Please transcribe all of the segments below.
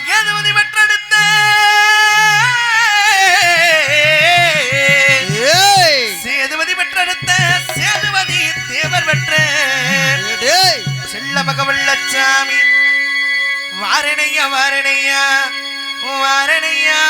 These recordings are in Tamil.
சேகதவதி பெற்றெடுத்த ஏய். சேதுபதி பெற்றெடுத்த சேதுபதி தேவர் பெற்ற செல்ல மகவல்லச்சாமி வாரணையா வாரணையா வாரணையா.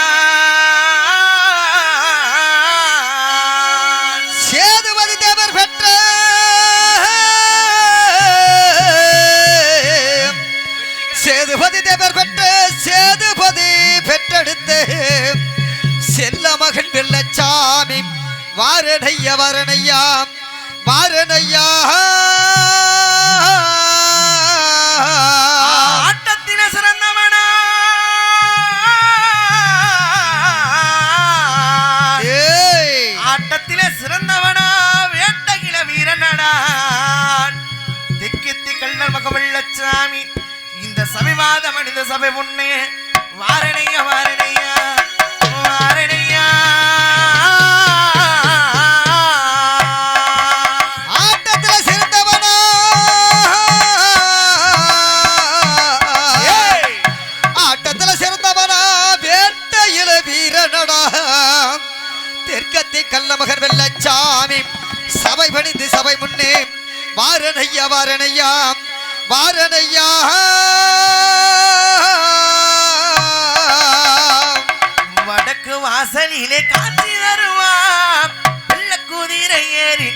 வாரணைய வாரணையா வாரணையா. ஆட்டத்தின சிறந்தவனா. ஆட்டத்திலே சிறந்தவனா வேட்டகில வீரனடா. திக்கித்தி கள்ளர் மகவல்லச்சாமி இந்த சபைவாத மனித சபை முன்னே வாரணைய வாரணையா வாரணையா. தெற்கத்தி கள்ளமகர் வெள்ளச்சாமி சபை பணிந்து சபை முன்னே வாரணையா வாரணையா வாரணையா. வடக்கு வாசலிலே காட்சி தருவான் வெள்ள குதிரை ஏறி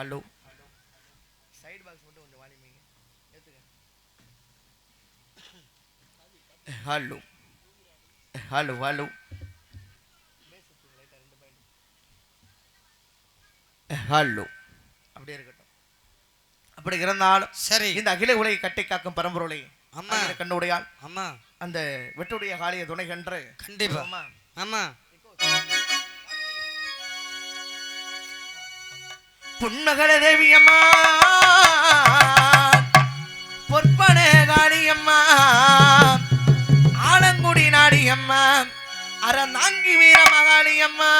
ஹலோ சைடு பாக்ஸ் மட்டும் கொஞ்சம் வாலிமைங்க ஏத்துங்க ஹலோ ஹலோ ஹலோ ஹலோ அப்படியே இருக்கட்டும். அப்படி இருந்தாலும் சரி. இந்த அகில உலகை கட்டி காக்கும் பரம்பொருளை அம்மா. கண்ணுடையால் ஆமா. அந்த வெட்டுடைய காளிய துணை கன்று கண்டிப்பா. அம்மா, ஆமா. புன்னகர தேவி அம்மா பொற்பன காளியம்மா. ஆலங்குடி நாடியம்மா. அறந்தாங்கி வீர மகாளியம்மா